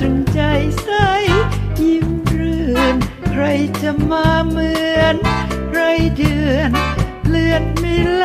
ตรึงใจใส ยิ้มรื่น ใครจะมาเหมือน ไรเดือน เลือนไม่แล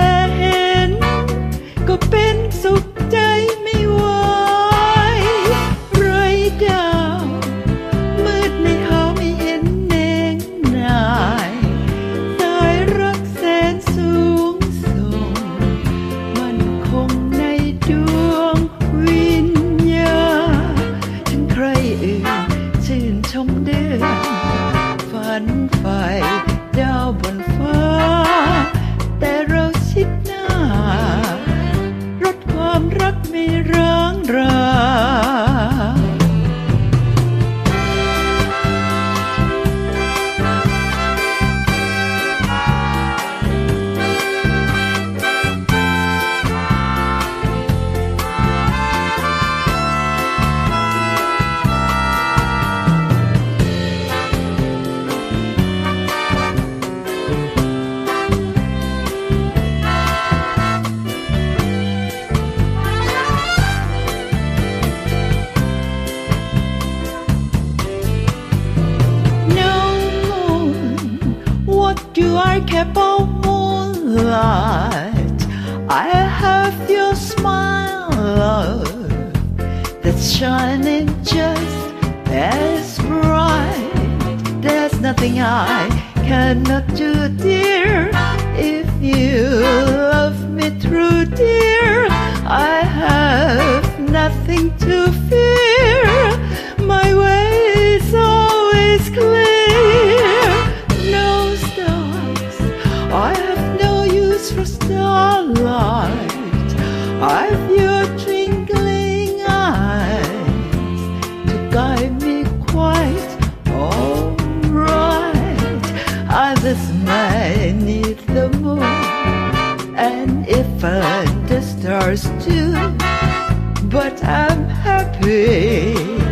care about moonlight? I have your smile that's shining just as bright. There's nothing I cannot do, dear. If you love me true, dear, I have nothing to use for starlight. I've your twinkling eyes to guide me quite alright. Others may need the moon, and if the stars too. But I'm happy